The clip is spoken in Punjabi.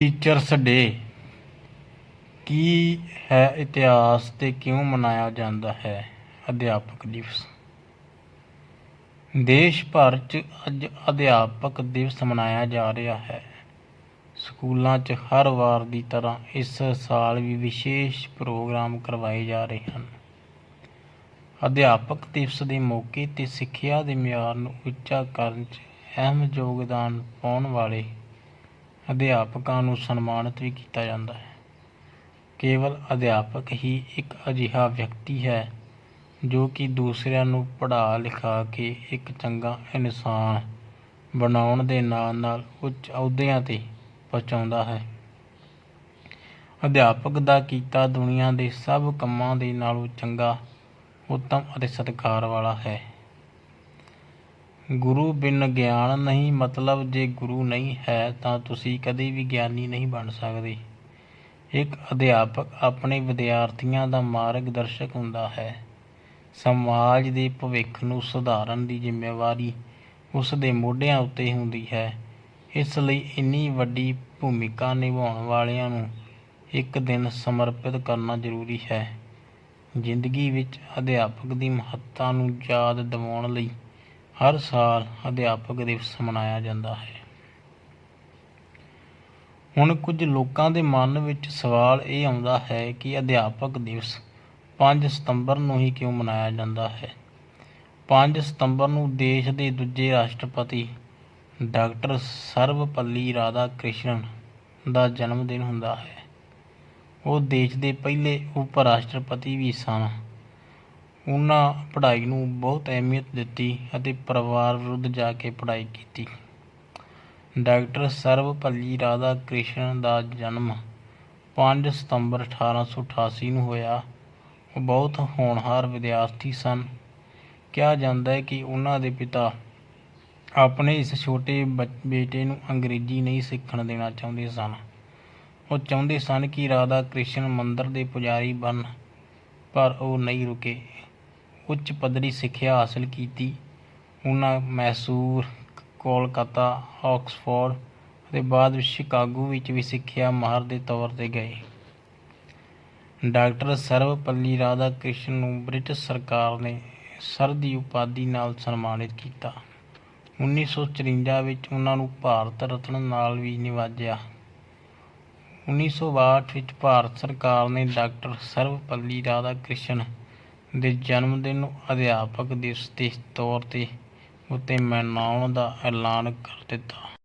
Teachers day. ਕੀ ਹੈ ਇਤਿਹਾਸ ਤੇ ਕਿਉਂ ਮਨਾਇਆ ਜਾਂਦਾ ਹੈ? ਅਧਿਆਪਕ ਦਿਵਸ। ਦੇਸ਼ ਭਰ 'ਚ ਅੱਜ ਅਧਿਆਪਕ ਦਿਵਸ ਮਨਾਇਆ ਜਾ ਰਿਹਾ ਹੈ। ਸਕੂਲਾਂ 'ਚ ਹਰ ਵਾਰ ਦੀ ਤਰ੍ਹਾਂ ਇਸ ਸਾਲ ਵੀ ਵਿਸ਼ੇਸ਼ ਪ੍ਰੋਗਰਾਮ ਕਰਵਾਏ ਜਾ ਰਹੇ ਹਨ। ਅਧਿਆਪਕ ਦਿਵਸ ਦੇ ਮੌਕੇ ਤੇ ਸਿੱਖਿਆ ਦੇ ਮਿਆਰ ਨੂੰ ਉੱਚਾ ਕਰਨ 'ਚ ਅਹਿਮ ਯੋਗਦਾਨ ਪਾਉਣ ਵਾਲੇ ਅਧਿਆਪਕਾਂ ਨੂੰ ਸਨਮਾਨਿਤ ਵੀ ਕੀਤਾ ਜਾਂਦਾ ਹੈ। ਕੇਵਲ ਅਧਿਆਪਕ ਹੀ ਇੱਕ ਅਜਿਹਾ ਵਿਅਕਤੀ ਹੈ ਜੋ ਕਿ ਦੂਸਰਿਆਂ ਨੂੰ ਪੜ੍ਹਾ, ਲਿਖਾ ਕੇ ਇੱਕ ਚੰਗਾ ਇਨਸਾਨ ਬਣਾਉਣ ਦੇ ਨਾਲ ਨਾਲ ਉੱਚ ਅਹੁਦਿਆਂ ਤੇ ਪਹੁੰਚਾਉਂਦਾ ਹੈ। ਅਧਿਆਪਕ ਦਾ ਕੀਤਾ ਦੁਨੀਆ ਦੇ ਸਭ ਕੰਮਾਂ ਦੇ ਨਾਲੋਂ ਚੰਗਾ, ਉੱਤਮ ਅਤੇ ਸਤਿਕਾਰ ਵਾਲਾ ਹੈ। ਗੁਰੂ ਬਿਨ ਗਿਆਨ ਨਹੀਂ ਮਤਲਬ ਜੇ ਗੁਰੂ ਨਹੀਂ ਹੈ ਤਾਂ ਤੁਸੀਂ ਕਦੇ ਵੀ ਗਿਆਨੀ ਨਹੀਂ ਬਣ ਸਕਦੇ। ਇੱਕ ਅਧਿਆਪਕ ਆਪਣੇ ਵਿਦਿਆਰਥੀਆਂ ਦਾ ਮਾਰਗਦਰਸ਼ਕ ਹੁੰਦਾ ਹੈ। ਸਮਾਜ ਦੇ ਭਵਿੱਖ ਨੂੰ ਸੁਧਾਰਨ ਦੀ ਜ਼ਿੰਮੇਵਾਰੀ ਉਸ ਦੇ ਮੋਢਿਆਂ ਉੱਤੇ ਹੁੰਦੀ ਹੈ। ਇਸ ਲਈ ਇੰਨੀ ਵੱਡੀ ਭੂਮਿਕਾ ਨਿਭਾਉਣ ਵਾਲਿਆਂ ਨੂੰ ਇੱਕ ਦਿਨ ਸਮਰਪਿਤ ਕਰਨਾ ਜ਼ਰੂਰੀ ਹੈ। ਜ਼ਿੰਦਗੀ ਵਿੱਚ ਅਧਿਆਪਕ ਦੀ ਮਹੱਤਤਾ ਨੂੰ ਯਾਦ ਦਿਵਾਉਣ ਲਈ ਹਰ ਸਾਲ ਅਧਿਆਪਕ ਦਿਵਸ ਮਨਾਇਆ ਜਾਂਦਾ ਹੈ। ਹੁਣ ਕੁਝ ਲੋਕਾਂ ਦੇ ਮਨ ਵਿੱਚ ਸਵਾਲ ਇਹ ਆਉਂਦਾ ਹੈ ਕਿ ਅਧਿਆਪਕ ਦਿਵਸ 5 ਸਤੰਬਰ ਨੂੰ ਹੀ ਕਿਉਂ ਮਨਾਇਆ ਜਾਂਦਾ ਹੈ? 5 ਸਤੰਬਰ ਨੂੰ ਦੇਸ਼ ਦੇ ਦੂਜੇ ਰਾਸ਼ਟਰਪਤੀ ਡਾਕਟਰ ਸਰਵਪੱਲੀ ਰਾਧਾ ਕ੍ਰਿਸ਼ਨਨ ਦਾ ਜਨਮ ਦਿਨ ਹੁੰਦਾ ਹੈ। ਉਹ ਦੇਸ਼ ਦੇ ਪਹਿਲੇ ਉਪ ਰਾਸ਼ਟਰਪਤੀ ਵੀ ਸਨ। ਉਹਨਾਂ ਪੜ੍ਹਾਈ ਨੂੰ ਬਹੁਤ ਅਹਿਮੀਅਤ ਦਿੱਤੀ ਅਤੇ ਪਰਿਵਾਰ ਵਿਰੁੱਧ ਜਾ ਕੇ ਪੜ੍ਹਾਈ ਕੀਤੀ। ਡਾਕਟਰ ਸਰਵਪੱਲੀ ਰਾਧਾ ਕ੍ਰਿਸ਼ਨਨ ਦਾ ਜਨਮ 5 ਸਤੰਬਰ 1888 ਨੂੰ ਹੋਇਆ। ਉਹ ਬਹੁਤ ਹੋਣਹਾਰ ਵਿਦਿਆਰਥੀ ਸਨ। ਕਿਹਾ ਜਾਂਦਾ ਹੈ ਕਿ ਉਹਨਾਂ ਦੇ ਪਿਤਾ ਆਪਣੇ ਇਸ ਛੋਟੇ ਬੱਚ- ਬੇਟੇ ਨੂੰ ਅੰਗਰੇਜ਼ੀ ਨਹੀਂ ਸਿੱਖਣ ਦੇਣਾ ਚਾਹੁੰਦੇ ਸਨ। ਉਹ ਚਾਹੁੰਦੇ ਸਨ ਕਿ ਰਾਧਾ ਕ੍ਰਿਸ਼ਨ ਮੰਦਰ ਦੇ ਪੁਜਾਰੀ ਬਣ, ਪਰ ਉਹ ਨਹੀਂ ਰੁਕੇ। ਉੱਚ ਪੱਧਰੀ ਸਿੱਖਿਆ ਹਾਸਲ ਕੀਤੀ। ਉਹਨਾਂ ਮੈਸੂਰ, ਕੋਲਕਾਤਾ, ਆਕਸਫੋਰਡ ਅਤੇ ਬਾਅਦ ਵਿੱਚ ਸ਼ਿਕਾਗੋ ਵਿੱਚ ਵੀ ਸਿੱਖਿਆ ਮਾਹਰ ਦੇ ਤੌਰ ਤੇ ਗਏ। ਡਾਕਟਰ ਸਰਵਪੱਲੀ ਰਾਧਾ ਕ੍ਰਿਸ਼ਨ ਨੂੰ ਬ੍ਰਿਟਿਸ਼ ਸਰਕਾਰ ਨੇ ਸਰ ਦੀ ਉਪਾਧੀ ਨਾਲ ਸਨਮਾਨਿਤ ਕੀਤਾ। 1954 ਵਿੱਚ ਉਹਨਾਂ ਨੂੰ ਭਾਰਤ ਰਤਨ ਨਾਲ ਵੀ ਨਿਵਾਜਿਆ। 1962 ਵਿੱਚ ਭਾਰਤ ਸਰਕਾਰ ਨੇ ਡਾਕਟਰ ਸਰਵਪੱਲੀ ਰਾਧਾ ਕ੍ਰਿਸ਼ਨ ਦੇ ਜਨਮ ਦਿਨ ਨੂੰ ਅਧਿਆਪਕ ਦਿਵਸ ਦੇ ਤੌਰ ਤੇ ਉੱਤੇ ਮਨਾਉਣ ਦਾ ਐਲਾਨ ਕਰ ਦਿੱਤਾ।